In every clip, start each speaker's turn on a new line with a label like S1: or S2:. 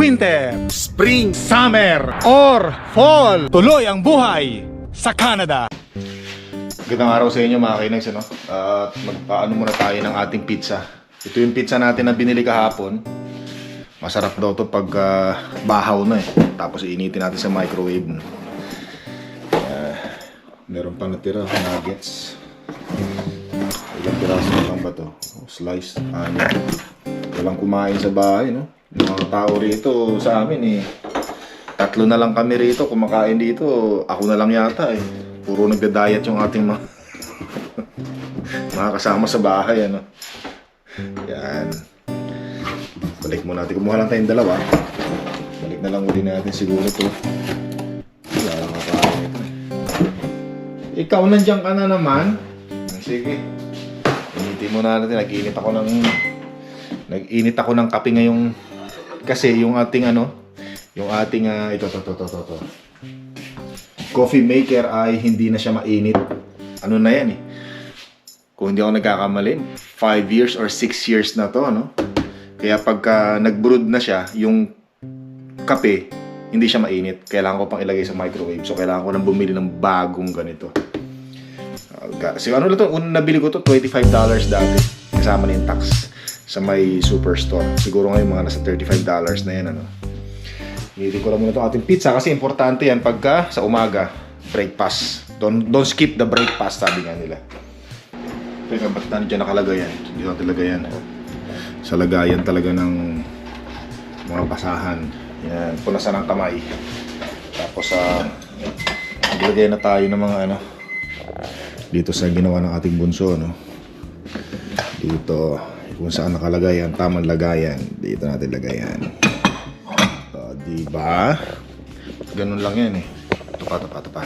S1: winter, spring, summer, or fall. Tuloy ang buhay sa Canada. Gandang araw sa inyo mga kainags, ano? At magpaano muna tayo ng ating pizza. Ito yung pizza natin na binili kahapon. Masarap daw to pag ah, bahaw na eh. Tapos iinitin natin sa microwave. Ah, meron pa natira, nuggets. Ilang piraso lang ba to? Oh, sliced onion. Walang kumain sa bahay, no? Yung mga tao rito sa amin eh. Tatlo na lang kami rito, kumakain dito. Ako na lang yata eh. Puro nagda-diet yung ating mga, mga kasama sa bahay, ano. Yan. Balik muna natin. Kumuha lang tayong dalawa. Balik na lang uli natin siguro to. Wala lang makain eh. Ikaw nandiyan ka na naman. Sige. Initin muna natin. Nag-init ako ng... Nag-init ako ng kape ngayong... Kasi yung ating ano... Yung ating... ah, ito, to, to, to, to, to. Coffee maker ay hindi na siya mainit. Ano na yan eh. Kung hindi ako nagkakamali, 5 years or 6 years na to, ano? Kaya pagka nag-brood na siya, yung kape, hindi siya mainit. Kailangan ko pang ilagay sa microwave. So, kailangan ko nang bumili ng bagong ganito. Uh, ga- so, ano lang to? Unang nabili ko to, $25 dati. Kasama na yung tax sa may superstore. Siguro ngayon mga nasa $35 na yan, ano? Hinitin ko lang muna itong ating pizza kasi importante yan pagka sa umaga, breakfast. Don't, don't skip the breakfast, sabi nga nila. Teka, ba't nandiyan nakalagay yan? Dito natin lagay yan. Sa lagayan talaga ng mga basahan. Yan, punasan ng kamay. Tapos sa naglagay na tayo ng mga ano dito sa ginawa ng ating bunso, no? Dito, kung saan nakalagay ang tamang lagayan, dito natin lagayan. O, di ba? Ganun lang yan eh. Tupa, tupa, tupa.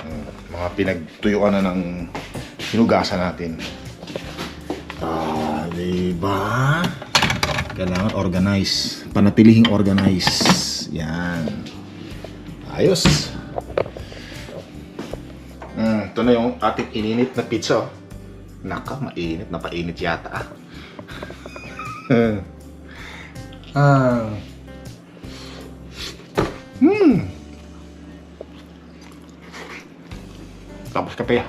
S1: Hmm, Mga pinagtuyuan na ng hinugasan natin. Ah, di ba? Kailangan organize. Panatilihing organize. Yan. Ayos. Hmm, ito na yung ating ininit na pizza. Naka, mainit. Napainit yata ah. ah. Hmm. Tapos kape.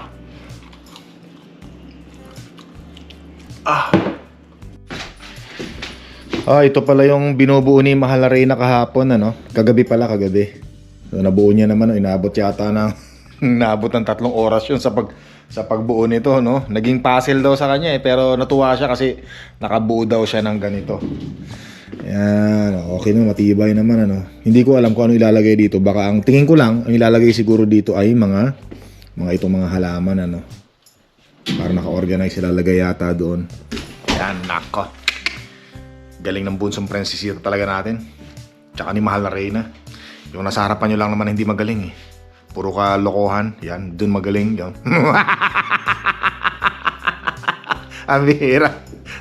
S1: Ah. Ah, ito pala yung binubuo ni Mahal na Reyna kahapon, ano? Kagabi pala, kagabi. So, nabuo niya naman, no? inabot yata ng inabot ng tatlong oras yun sa pag sa pagbuo nito, no? Naging puzzle daw sa kanya eh, pero natuwa siya kasi nakabuo daw siya ng ganito. Yan, okay na, matibay naman ano. Hindi ko alam kung ano ilalagay dito. Baka ang tingin ko lang, ang ilalagay siguro dito ay mga mga itong mga halaman ano. Para naka-organize sila lagay yata doon. Yan, nako. Galing ng bunsong prinsesita talaga natin. Tsaka ni Mahal na Reyna. Yung nasa harapan nyo lang naman hindi magaling eh. Puro ka lokohan. Yan, dun magaling. Yan. Ang.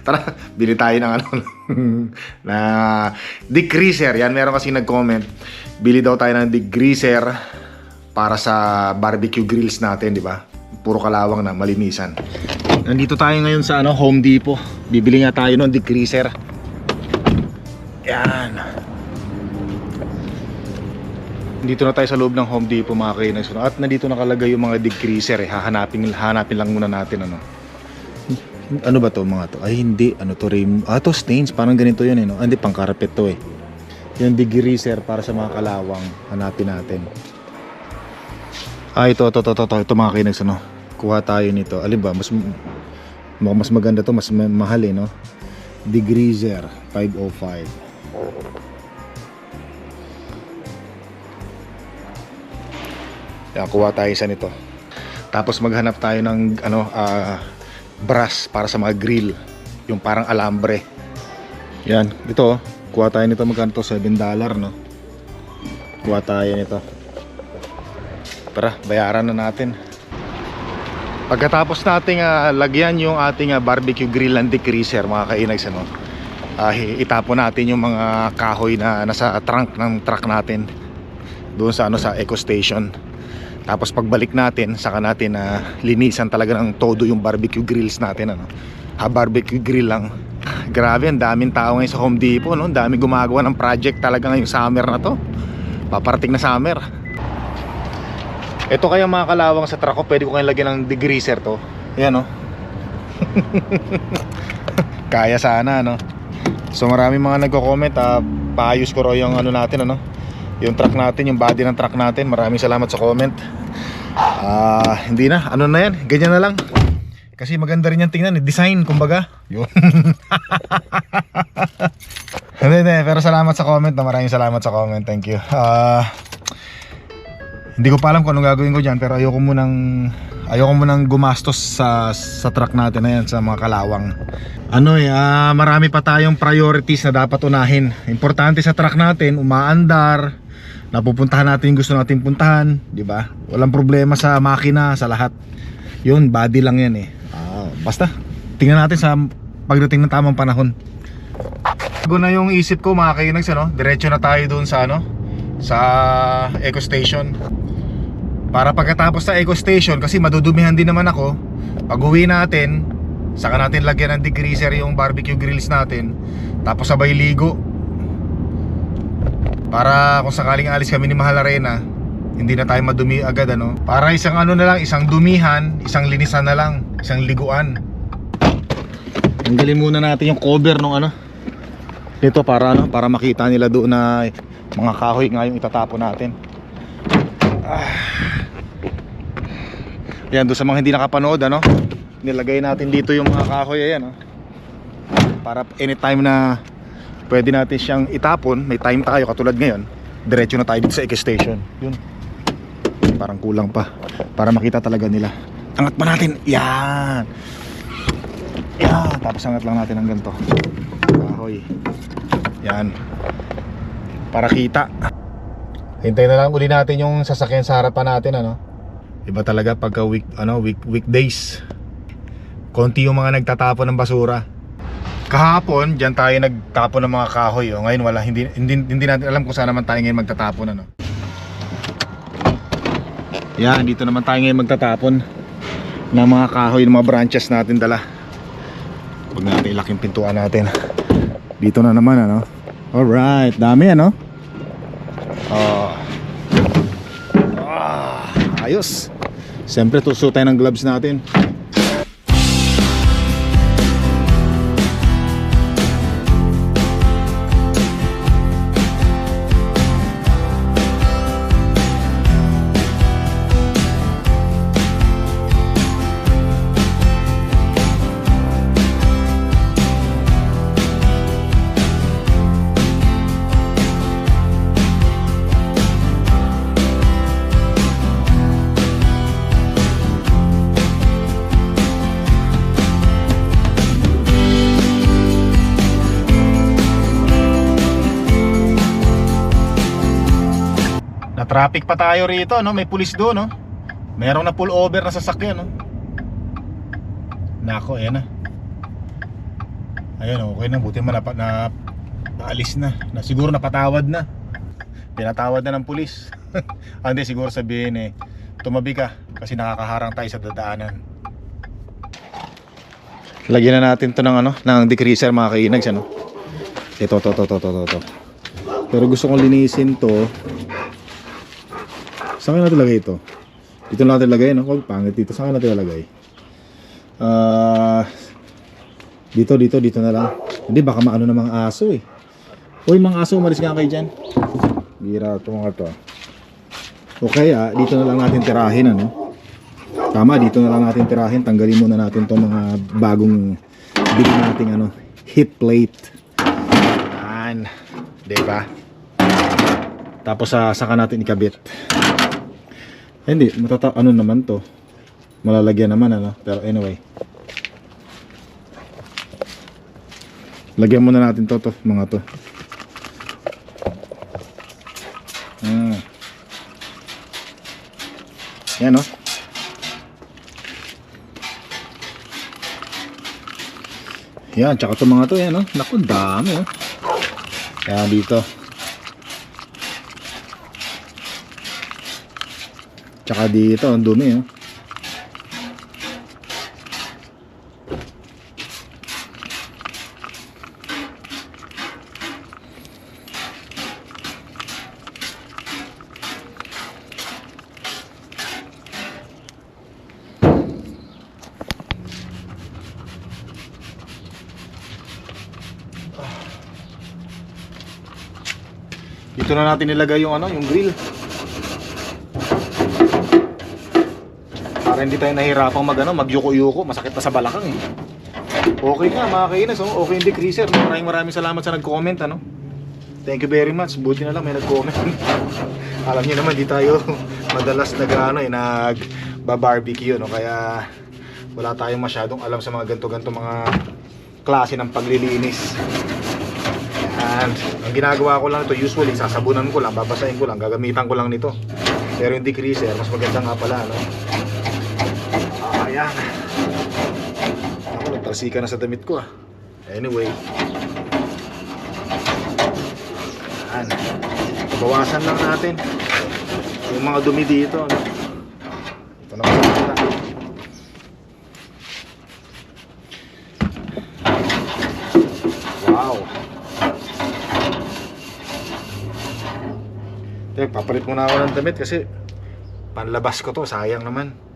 S1: Tara, bili tayo ng ano na degreaser. Yan, meron kasi nag-comment. Bili daw tayo ng degreaser para sa barbecue grills natin, di ba? Puro kalawang na, malinisan. Nandito tayo ngayon sa ano, Home Depot. Bibili nga tayo ng degreaser. Yan. Dito na tayo sa loob ng Home Depot mga kainis. At nandito nakalagay yung mga degreaser eh. Hahanapin, hahanapin lang muna natin ano. Ano ba to mga to? Ay hindi, ano to rim? Ah to stains, parang ganito yun eh no? Ah, hindi, pang carpet to eh. Yung degreaser para sa mga kalawang. Hanapin natin. Ah ito, ito, ito, ito, ito, ito mga kainis ano. Kuha tayo nito. Alin ba? Mas, mas maganda to, mas ma- mahal eh no? Degreaser 505. Kaya kuha tayo isa nito. Tapos maghanap tayo ng ano ah, brass para sa mga grill. Yung parang alambre. Yan, ito oh. Kuha tayo nito magkano to? 7 dollar no. Kuha tayo nito. Tara, bayaran na natin. Pagkatapos nating ah, lagyan yung ating ah, barbecue grill and decreaser mga kainags ano. ah, itapon natin yung mga kahoy na nasa trunk ng truck natin doon sa ano sa eco station. Tapos pagbalik natin, saka natin na linisan talaga ng todo yung barbecue grills natin ano. Ah, barbecue grill lang Grabe, ang daming tao ngayon sa Home Depot, no? Ang daming gumagawa ng project talaga ngayong summer na to. Paparating na summer. Ito kaya mga kalawang sa truck ko, pwede ko kayong lagyan ng degreaser to. Ayan, no? kaya sana, no? So maraming mga nagko-comment, ah, paayos ko raw yung ano natin, ano? Yung truck natin, yung body ng truck natin. Maraming salamat sa comment. Ah, hindi na, ano na yan, ganyan na lang. Kasi maganda rin yung tingnan, eh. design kumbaga. Yun. hindi, hindi, pero salamat sa comment na maraming salamat sa comment. Thank you. Ah, hindi ko pa alam kung anong gagawin ko diyan pero ayoko munang ayoko munang gumastos sa sa truck natin na yan sa mga kalawang. Ano eh, ah, marami pa tayong priorities na dapat unahin. Importante sa truck natin, umaandar, napupuntahan natin yung gusto natin puntahan, di ba? Walang problema sa makina, sa lahat. Yun, body lang yan eh. Ah, basta, tingnan natin sa pagdating ng tamang panahon. Bago na yung isip ko mga kainags, ano? Diretso na tayo doon sa ano? Sa Eco Station. Para pagkatapos sa Eco Station, kasi madudumihan din naman ako, pag uwi natin, saka natin lagyan ng degreaser yung barbecue grills natin, tapos sabay ligo. Para kung sakaling alis kami ni Mahal Arena, hindi na tayo madumi agad ano. Para isang ano na lang, isang dumihan, isang linisan na lang, isang liguan. Tanggalin muna natin yung cover nung ano. Dito para ano, para makita nila doon na mga kahoy nga yung itatapon natin. Ah. Yan, doon sa mga hindi nakapanood ano, nilagay natin dito yung mga kahoy ayan oh. Para anytime na pwede natin siyang itapon, may time tayo katulad ngayon, diretso na tayo dito sa Ike Station. Yun. Parang kulang pa para makita talaga nila. Angat pa natin. Yan. Yan. Tapos angat lang natin ng ganito. Kahoy. Yan. Para kita. Hintayin na lang uli natin yung sasakyan sa harapan natin ano. Iba talaga pagka week ano week weekdays. Konti yung mga nagtatapon ng basura. Kahapon, diyan tayo nagtapon ng mga kahoy. Oh. Ngayon wala hindi, hindi hindi natin alam kung saan naman tayo ngayon magtatapon ano. Yan, dito naman tayo ngayon magtatapon ng mga kahoy, ng mga branches natin dala. Huwag natin ilak yung pintuan natin. Dito na naman ano. Alright, dami ano. Oh. Ah, ayos. Siyempre tuso tayo ng gloves natin. Traffic pa tayo rito, no? May pulis doon, no? Merong na pull over na sasakyan, no? Nako, ayan na. Ayun, okay na. Buti man na, na naalis na. na. Siguro napatawad na. Pinatawad na ng pulis. ah, hindi, siguro sabihin eh, tumabi ka kasi nakakaharang tayo sa dadaanan. Lagyan na natin to ng ano, ng decreaser mga kainags, ano? Ito, to, to, to, to, to, to. Pero gusto kong linisin to Saan natin lagay ito? Dito na natin lagay, no? Huwag pangit dito. Saan natin lagay? Ah... dito, dito, dito na lang. Hindi, baka maano ng mga aso eh. Uy, mga aso, umalis nga kayo dyan. Gira ito mga to. O kaya, dito na lang natin tirahin, ano? Tama, dito na lang natin tirahin. Tanggalin muna natin to mga bagong big nating ano, hit plate. Yan. Diba? Tapos sa saka natin ikabit. Eh, hindi, matata ano naman to. Malalagyan naman ano, pero anyway. Lagyan muna natin to, to mga to. Hmm. Yan no. Yan, tsaka to mga to, yan no. Naku, dami oh. Yan dito. Tsaka dito, ang dumi oh. Dito na natin nilagay yung ano, yung grill. Para hindi tayo nahirapang mag ano, magyuko-yuko, masakit na sa balakang eh. Okay nga mga kainas, oh. okay hindi creaser. Maraming maraming salamat sa nag-comment ano. Thank you very much. Buti na lang may nag-comment. Alam niyo naman di tayo madalas nag ano eh, nag barbecue no kaya wala tayong masyadong alam sa mga ganto-ganto mga klase ng paglilinis. And ang ginagawa ko lang ito usually sasabunan ko lang, babasahin ko lang, gagamitan ko lang nito. Pero yung degreaser, mas maganda nga pala no. Ayan. Ako nagtalsika na sa damit ko ah. Anyway. Ayan. Bawasan lang natin yung mga dumi dito. No? Ito na pala. Wow. Tek, papalit muna ako ng damit kasi panlabas ko to, sayang naman.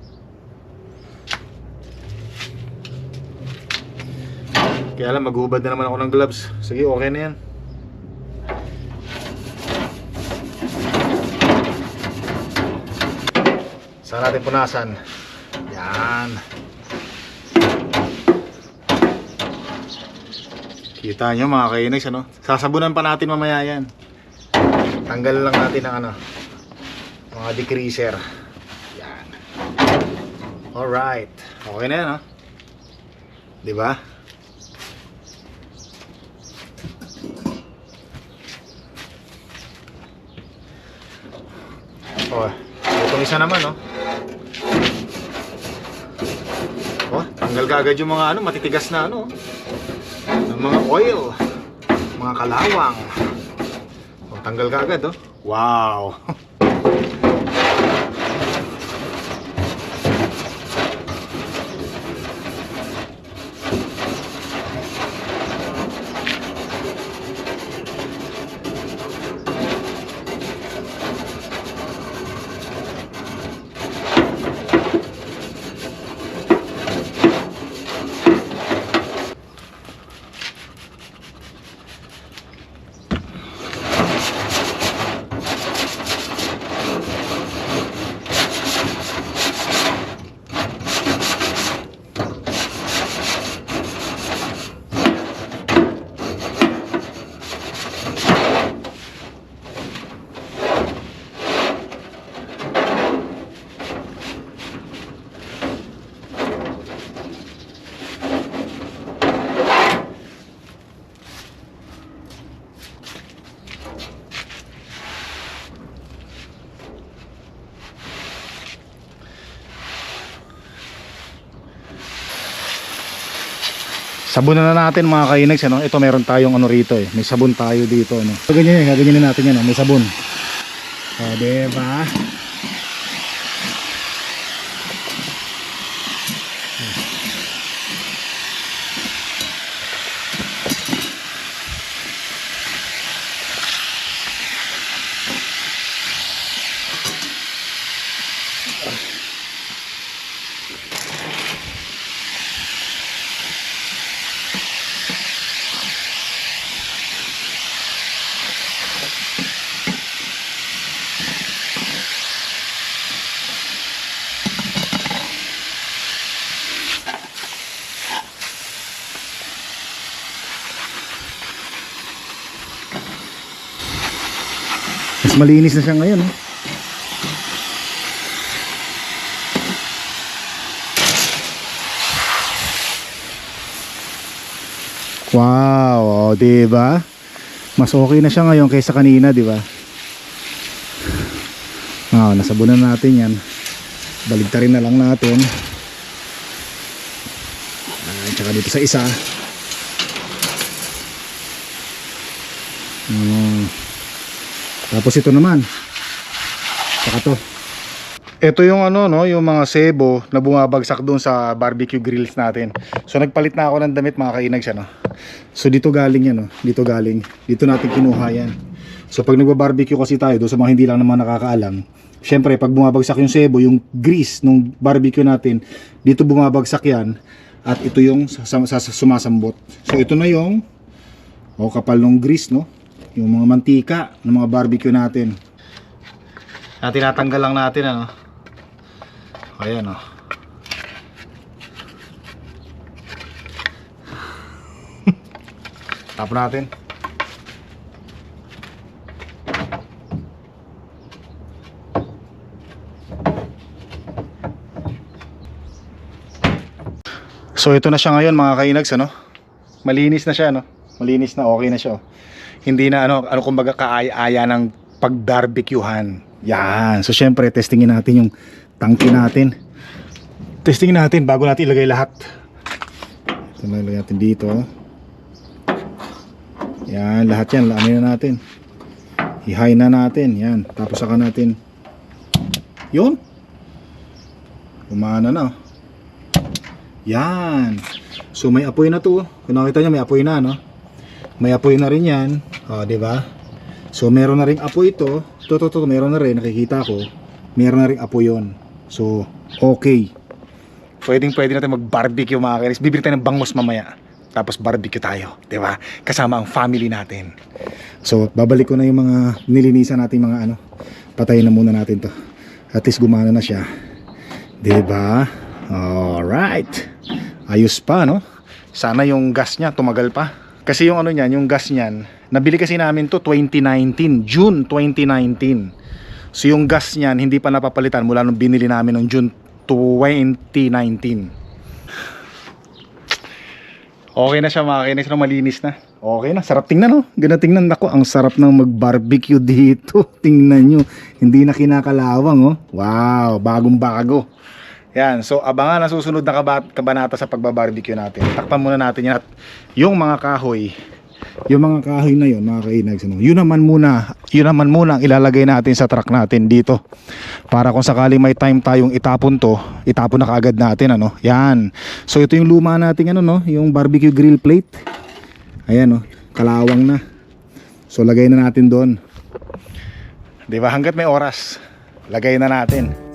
S1: Kaya lang, maghubad na naman ako ng gloves. Sige, okay na yan. Saan natin punasan? Yan. Kita nyo mga kainex, ano? Sasabunan pa natin mamaya yan. Tanggal lang natin ang ano, mga decreaser. Yan. Alright. Okay na yan, ha? Di ba? Oh, itong isa naman, oh. Oh, tanggal kagad yung mga ano, matitigas na ano. Ng mga oil, mga kalawang. Oh, tanggal kagad, oh. Wow. Sabunan na natin mga kainex, ano? Ito meron tayong ano rito eh. May sabon tayo dito, ano. So, ganyan yan, gaganyanin natin yan, oh. may sabon. O, diba? Malinis na siya ngayon, oh. Wow, oh, 'di ba? Mas okay na siya ngayon kaysa kanina, 'di ba? Ah, nasabunan natin 'yan. Baligtarin na lang natin. Ah, tsaka dito sa isa. Hmm. Tapos ito naman. Saka to. Ito yung ano no, yung mga sebo na bumabagsak doon sa barbecue grills natin. So nagpalit na ako ng damit mga kainags ano. So dito galing yan no, dito galing. Dito natin kinuha yan. So pag nagba-barbecue kasi tayo, doon sa mga hindi lang naman nakakaalam, syempre pag bumabagsak yung sebo, yung grease nung barbecue natin, dito bumabagsak yan at ito yung sa, sa, sa- sumasambot. So ito na yung oh, kapal ng grease no. Yung mga mantika ng mga barbecue natin. Na tinatanggal lang natin ano. Ayan oh. Tapon natin. So ito na siya ngayon mga kainags ano. Malinis na siya no. Malinis na okay na siya. oh. Hindi na ano ano kumbaga kaaya-aya ng pagbarbecuehan. Yan. So syempre testingin natin yung tangke natin. Testingin natin bago natin ilagay lahat. Ito na ilagay natin dito. Yan, lahat yan. Ano na natin. Ihay na natin. Yan. Tapos saka natin. Yun. Umana na. Yan. So may apoy na to. Kung nakita nyo may apoy na no. May apoy na rin yan. O, di ba? So meron na rin apoy ito. Ito, ito, ito, meron na rin. Nakikita ko. Meron na rin apoy yon. So, okay. Pwedeng pwede natin mag-barbecue mga kainis. Bibili tayo ng bangos mamaya. Tapos barbecue tayo. Di ba? Kasama ang family natin. So, babalik ko na yung mga nilinisan natin mga ano. Patayin na muna natin to. At least gumana na siya. Di ba? Alright. Ayos pa, no? Sana yung gas niya tumagal pa. Kasi yung ano niyan, yung gas niyan, nabili kasi namin to 2019, June 2019. So yung gas niyan, hindi pa napapalitan mula nung binili namin noong June 2019. Okay na siya mga kinis malinis na. Okay na, sarap tingnan no. Ganda tingnan ako, ang sarap ng mag-barbecue dito. Tingnan nyo, hindi na kinakalawang oh. Wow, bagong bago. Yan, so abangan ang susunod na kabanata sa pagbabarbecue natin. Takpan muna natin yan at yung mga kahoy, yung mga kahoy na yun, mga kainags, ano, yun naman muna, yun naman muna ang ilalagay natin sa truck natin dito. Para kung sakaling may time tayong itapon to, itapon na kaagad natin, ano. Yan. So ito yung luma natin, ano, no, yung barbecue grill plate. Ayan, no, kalawang na. So lagay na natin doon. 'Di ba? Hangga't may oras, lagay na natin.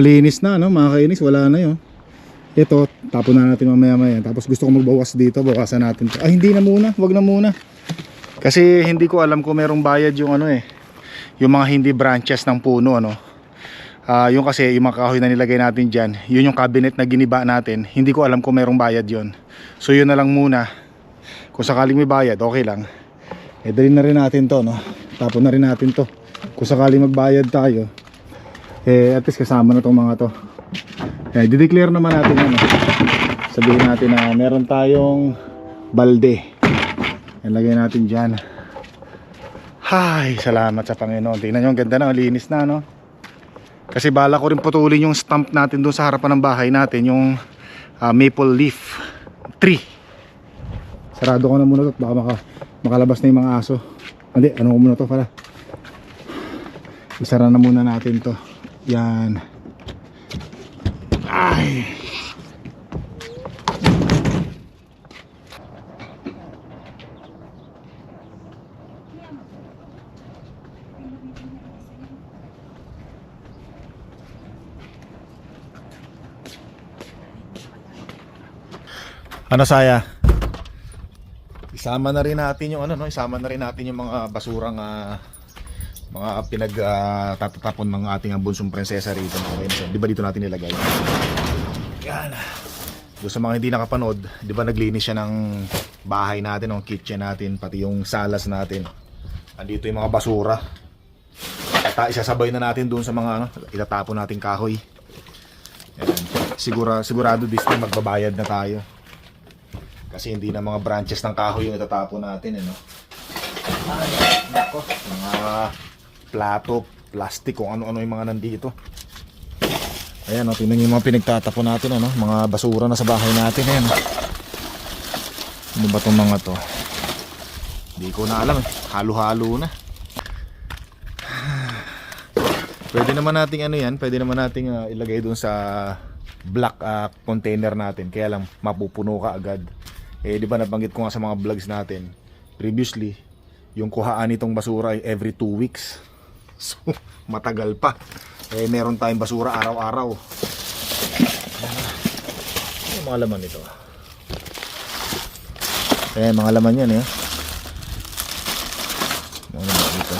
S1: Malinis na, no? Mga kainis, wala na yun. Ito, tapon na natin mamaya maya. Tapos gusto ko magbawas dito, bawasan natin to. Ay, hindi na muna, wag na muna. Kasi hindi ko alam kung merong bayad yung ano eh. Yung mga hindi branches ng puno, ano. Ah, yung kasi, yung mga kahoy na nilagay natin dyan, yun yung cabinet na giniba natin. Hindi ko alam kung merong bayad yun. So yun na lang muna. Kung sakaling may bayad, okay lang. Eh, dali na rin natin to, no? Tapon na rin natin to. Kung sakaling magbayad tayo, eh at least kasama na tong mga to eh dideclare naman natin ano sabihin natin na meron tayong balde ilagay natin dyan Hay, salamat sa Panginoon. Tingnan nyo, ang ganda na, linis na, no? Kasi bala ko rin putulin yung stamp natin doon sa harapan ng bahay natin, yung ah, maple leaf tree. Sarado ko na muna to, baka maka, makalabas na yung mga aso. Hindi, ano ko muna to pala. Isara na muna natin to. Yan. Ay. Ano saya? Isama na rin natin yung ano no, isama na rin natin yung mga basurang ah, mga pinag tatatapon ng ating bunsong prinsesa rito mga kaibigan. Di ba dito natin nilagay? Yan. Doon sa mga hindi nakapanood, di ba naglinis siya ng bahay natin, ng kitchen natin, pati yung salas natin. Andito yung mga basura. At ah, isasabay na natin doon sa mga ano, itatapon nating kahoy. Yan. Sigura, sigurado this time magbabayad na tayo. Kasi hindi na mga branches ng kahoy yung itatapon natin, ano. Ay, nako, mga plato, plastic, kung ano-ano yung mga nandito. Ayan, oh, tingnan yung mga pinagtatapon natin, ano, mga basura na sa bahay natin, ayan. Ano ba itong mga to? Hindi ko na alam, eh. halo-halo na. Pwede naman nating ano yan, pwede naman nating ah, ilagay doon sa black ah, container natin. Kaya lang mapupuno ka agad. Eh di ba nabanggit ko nga sa mga vlogs natin previously, yung kuhaan nitong basura ay every 2 weeks. So, matagal pa. Eh meron tayong basura araw-araw. Ano mga laman nito? Eh, mga laman yan eh. Mga laman dito.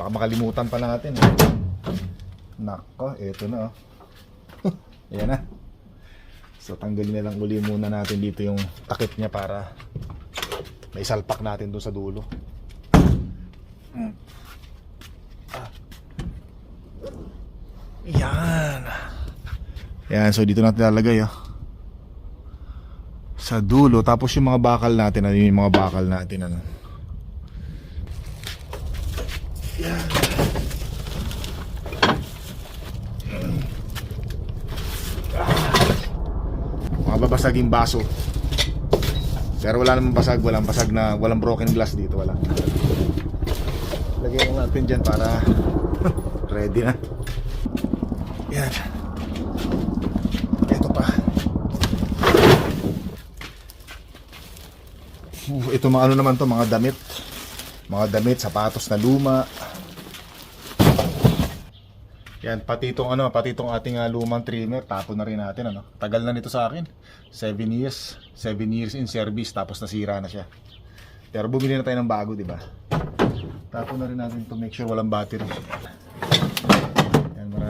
S1: Baka makalimutan pa natin eh. Nako, eto na oh. Ayan na. So tanggalin na lang uli muna natin dito yung takip niya para may salpak natin doon sa dulo. Ah. Yan. Yan, so dito natin lalagay oh. Sa dulo, tapos yung mga bakal natin, ano yung mga bakal natin, ano. Yan. Mga babasaging baso. Pero wala namang basag, walang basag na, walang broken glass dito, wala. Lagyan natin dyan para ready na. Yan. Ito pa. Uh, ito mga ano naman to, mga damit. Mga damit, sapatos na luma. Yan, pati itong ano, pati itong ating ah, lumang trimmer, tapon na rin natin ano. Tagal na nito sa akin. 7 years, 7 years in service tapos nasira na siya. Pero bumili na tayo ng bago, di ba? Na rin natin to make sure walang battery.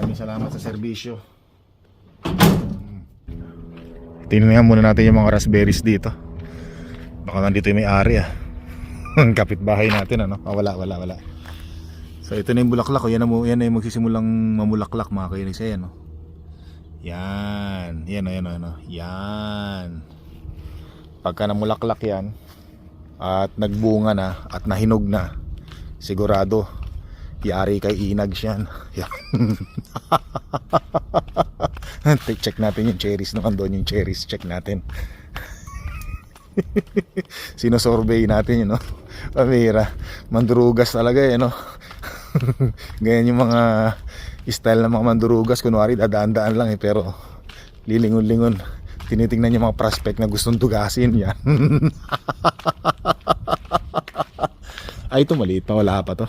S1: Maraming salamat sa serbisyo. Tingnan muna natin yung mga raspberries dito. Baka nandito yung may-ari ah. Kapitbahay natin ano. Ah, wala, wala, wala. So ito na yung bulaklak. O, yan, na, yan na yung magsisimulang mamulaklak mga kainis. Ayan o. Yan. Yan o, yan o, yan. Yan. Pagka namulaklak yan, at nagbunga na, at nahinog na, sigurado, yari kay inags yan. Yan. Check natin yung cherries no doon yung cherries. Check natin. Sinosurvey natin yun, no? Pamira. Mandurugas talaga, eh, no? Ganyan yung mga style ng mga mandurugas. Kunwari, dadaan-daan lang, eh, pero lilingon-lingon. Tinitingnan yung mga prospect na gustong tugasin yan. Ay, ito maliit pa. Wala pa to.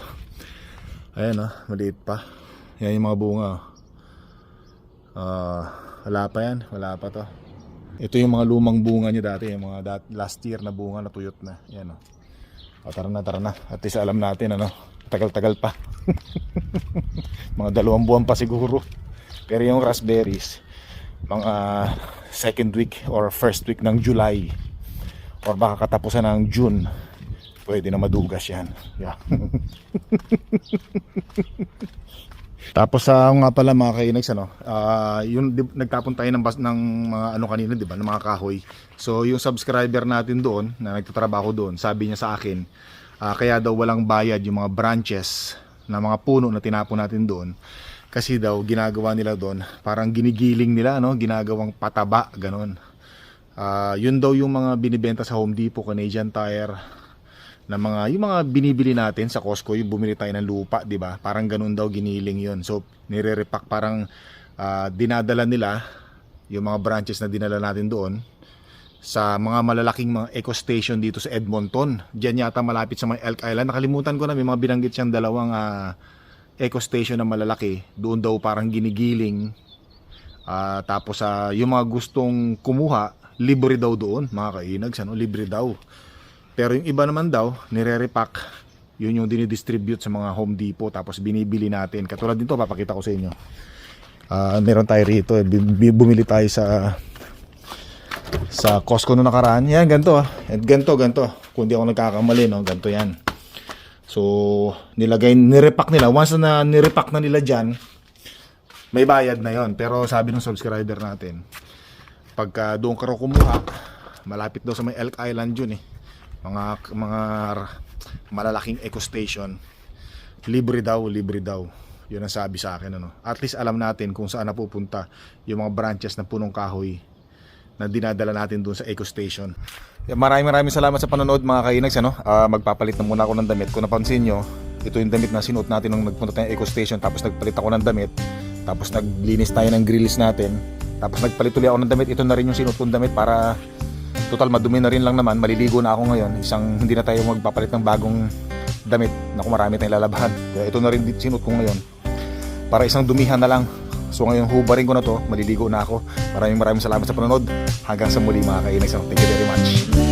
S1: Ayan, oh, maliit pa. Yan yung mga bunga. oh. Ah, wala pa yan. Wala pa to. Ito yung mga lumang bunga niya dati, yung mga dat- last year na bunga na tuyot na. Yan oh. O, tara na, tara na. At least alam natin ano, tagal-tagal pa. mga dalawang buwan pa siguro. Pero yung raspberries, mga second week or first week ng July or baka katapusan ng June, pwede na madugas yan. Yeah. Tapos sa nga pala mga kainags ano, ah yung di, nagtapon tayo ng, bas, ng mga ano kanina, 'di ba, ng mga kahoy. So yung subscriber natin doon na nagtatrabaho doon, sabi niya sa akin, ah, kaya daw walang bayad yung mga branches na mga puno na tinapon natin doon. Kasi daw ginagawa nila doon, parang ginigiling nila no, ginagawang pataba, ganun. Ah, yun daw yung mga binibenta sa Home Depot, Canadian Tire, na mga yung mga binibili natin sa Costco, yung bumili tayo ng lupa, 'di ba? Parang ganun daw giniling 'yon. So nire-repack parang ah, dinadala nila yung mga branches na dinala natin doon sa mga malalaking mga eco station dito sa Edmonton. Diyan yata malapit sa mga Elk Island. Nakalimutan ko na may mga binanggit siyang dalawang ah, eco station na malalaki. Doon daw parang ginigiling. Ah, tapos sa yung mga gustong kumuha, libre daw doon, mga kainags, ano, libre daw. Pero yung iba naman daw, nire-repack. Yun yung dinidistribute sa mga Home Depot tapos binibili natin. Katulad nito, papakita ko sa inyo. Ah, meron tayo rito, eh, bumili tayo sa sa Costco no nakaraan. Yan, ganito. ah. Yan, ganito, ganito. Kung di ako nagkakamali, no, ganito yan. So, nilagay, nirepack nila. Once na nirepack na nila dyan, may bayad na yon Pero sabi ng subscriber natin, pagka doon ka kumuha, malapit daw sa may Elk Island yun eh. Mga, mga malalaking eco station. Libre daw, libre daw. Yun ang sabi sa akin. Ano. At least alam natin kung saan napupunta yung mga branches ng punong kahoy na dinadala natin doon sa eco station. Maraming maraming salamat sa panonood mga kainags. Ano? Ah, magpapalit na muna ako ng damit. Kung napansin nyo, ito yung damit na sinuot natin nung nagpunta tayo Eco Station tapos nagpalit ako ng damit tapos naglinis tayo ng grills natin tapos nagpalit ulit ako ng damit ito na rin yung sinuot kong damit para total madumi na rin lang naman. Maliligo na ako ngayon. Isang hindi na tayo magpapalit ng bagong damit. Na kung marami tayong lalabahan. Kaya ito na rin din sinuot ko ngayon. Para isang dumihan na lang. So ngayon hubarin ko na to. Maliligo na ako. Maraming maraming salamat sa panonood. Hanggang sa muli mga kainay thank you very much